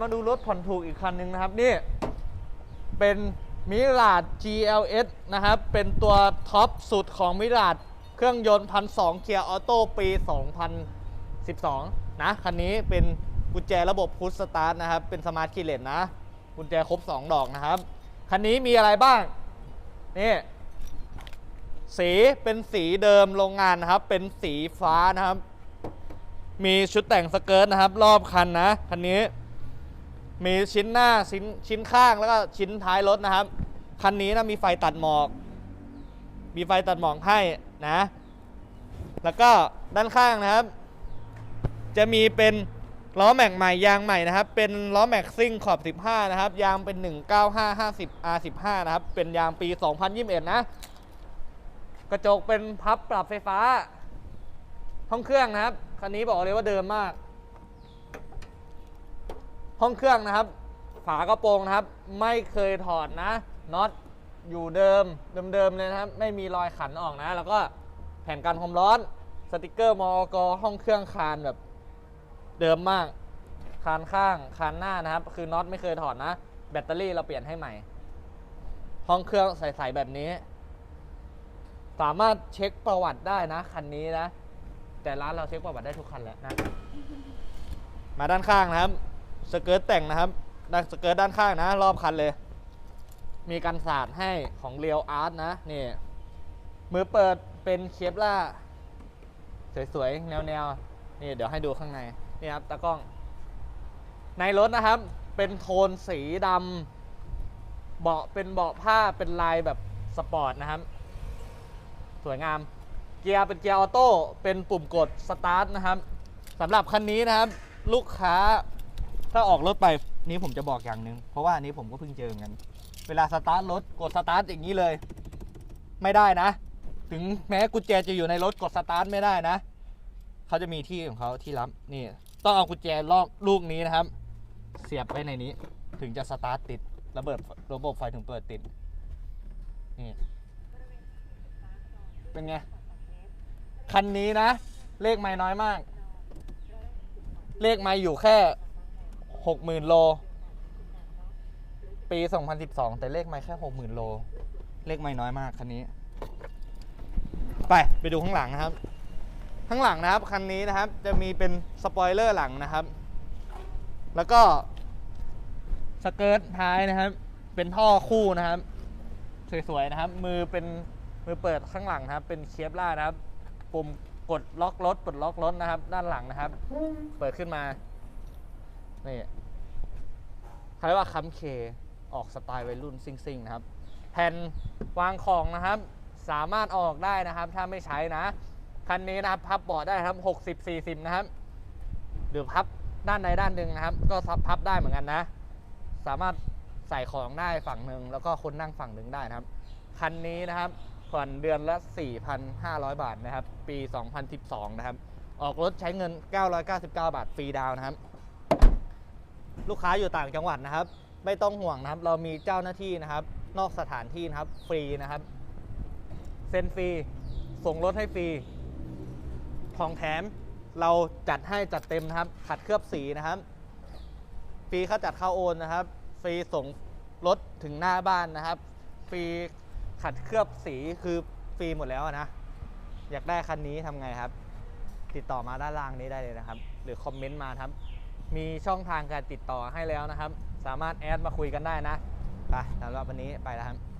มาดูรถผ่อนถูกอีกคันหนึ่งนะครับนี่เป็นมิลาด GLS นะครับ เป็นตัวท็อปสุดของมิลาดเครื่องยนต์พันสองเกียร์ออโต้ปี 2012 นะ คันนี้เป็นกุญแจระบบพุชสตาร์ทนะครับ เป็นสมาร์ทคีย์เลสนะ กุญแจครบ 2 ดอกนะครับ คันนี้มีอะไรบ้าง นี่ สีเป็นสีเดิมโรงงานนะครับ เป็นสีฟ้านะครับ มีชุดแต่งสเกิร์ตนะครับ รอบคันนะ คันนี้ มีชิ้นหน้าชิ้นชิ้นข้างแล้วก็ชิ้นท้ายรถนะครับ คันนี้นะมีไฟตัดหมอก มีไฟตัดหมอกให้นะ แล้วก็ด้านข้างนะครับ จะมีเป็นล้อแม็กใหม่ยางใหม่นะครับ เป็นล้อแม็กซิ่งขอบ 15 นะครับ ยางเป็น 19550 R15 นะครับ เป็นยางปี 2021 นะ กระจกเป็นพับปรับไฟฟ้า ห้องเครื่องนะครับ คันนี้บอกเลยว่าเดิมมาก ห้องเครื่องนะครับ ฝากระโปรงนะครับ ไม่เคยถอดนะน็อตอยู่เดิมเดิมๆเลยนะครับ ไม่มีรอยขันออกนะ แล้วก็แผ่นกันความร้อนสติกเกอร์มอกห้องเครื่องคานแบบเดิมมากคานข้างคานหน้านะครับ คือน็อตไม่เคยถอดนะ แบตเตอรี่เราเปลี่ยนให้ใหม่ ห้องเครื่องใสๆแบบนี้ สามารถเช็คประวัติได้นะ คันนี้นะ แต่ร้านเราเช็คประวัติได้ทุกคันแหละนะ มาด้านข้างนะครับ สเกิร์ตแต่งนะครับด้านสเกิร์ตด้านข้างนะ รอบคันเลย มีกันสาดให้ของเรียวอาร์ตนะนี่มือเปิดเป็นเคปล่าสวยๆ แนวๆ นี่เดี๋ยวให้ดูข้างใน นี่ครับตากล้อง ในรถนะครับ เป็นโทนสีดำเบาะเป็นเบาะผ้าเป็นลายแบบสปอร์ตนะครับ สวยงาม เกียร์เป็นเกียร์ออโต้เป็นปุ่มกดสตาร์ทนะครับสำหรับคันนี้นะครับ ลูกค้า ถ้าออกรถไปนี้ผมจะบอกอย่างหนึ่งเพราะว่าอันนี้ผมก็เพิ่งเจอเหมือนกัน เวลาสตาร์ทรถกดสตาร์ทอย่างนี้เลย ไม่ได้นะ ถึงแม้กุญแจจะอยู่ในรถกดสตาร์ทไม่ได้นะเขาจะมีที่ของเขาที่รับนี่ ต้องเอากุญแจรอบลูกนี้นะครับ เสียบไว้ในนี้ ถึงจะสตาร์ทติดระเบิดระบบไฟถึงเปิดติดนี่เป็นไงคันนี้นะ เลขไม่น้อยมาก เลขไม่อยู่แค่ หกหมื่นโล ปี 2012 แต่เลขไม่แค่หกหมื่นโล เลขไม่น้อยมากคันนี้ ไปไปดูข้างหลังนะครับ ข้างหลังนะครับคันนี้นะครับ จะมีเป็นสปอยเลอร์หลังนะครับ แล้วก็สเกิร์ตท้ายนะครับ เป็นท่อคู่นะครับ สวยๆนะครับ มือเป็นมือเปิดข้างหลังนะครับ เป็นเคปล่านะครับ ปุ่มกดล็อกรถปลดล็อกรถนะครับ ด้านหลังนะครับ เปิดขึ้นมา นี่เขาเรียกว่าคัมเคออกสไตล์วัยรุ่นซิ่งๆนะครับ แผ่นวางของนะครับ สามารถออกได้นะครับ ถ้าไม่ใช้นะ คันนี้นะครับพับเบาะได้ครับ 60 40 นะครับ หรือพับด้านใดด้านหนึ่งนะครับ ก็พับได้เหมือนกันนะ สามารถใส่ของได้ฝั่งหนึ่งแล้วก็คนนั่งฝั่งหนึ่งได้นะครับ คันนี้นะครับผ่อนเดือนละ 4,500 บาทนะครับ ปี 2012 นะครับ ออกรถใช้เงิน 999 บาท ฟรีดาวนะครับ ลูกค้าอยู่ต่างจังหวัดนะครับ ไม่ต้องห่วงนะครับ เรามีเจ้าหน้าที่นะครับ นอกสถานที่นะครับ ฟรีนะครับ เซ็นฟรี ส่งรถให้ฟรี ของแถมเราจัดให้จัดเต็มนะครับ ขัดเคลือบสีนะครับ ฟรีค่าจัดค่าโอนนะครับ ฟรีส่งรถถึงหน้าบ้านนะครับ ฟรีขัดเคลือบสีคือฟรีหมดแล้วนะ อยากได้คันนี้ทำไงครับ ติดต่อมาด้านล่างนี้ได้เลยนะครับ หรือคอมเมนต์มาครับ มีช่องทางการติดต่อให้แล้วนะครับ สามารถแอดมาคุยกันได้นะไปสำหรับวันนี้ไปแล้วครับ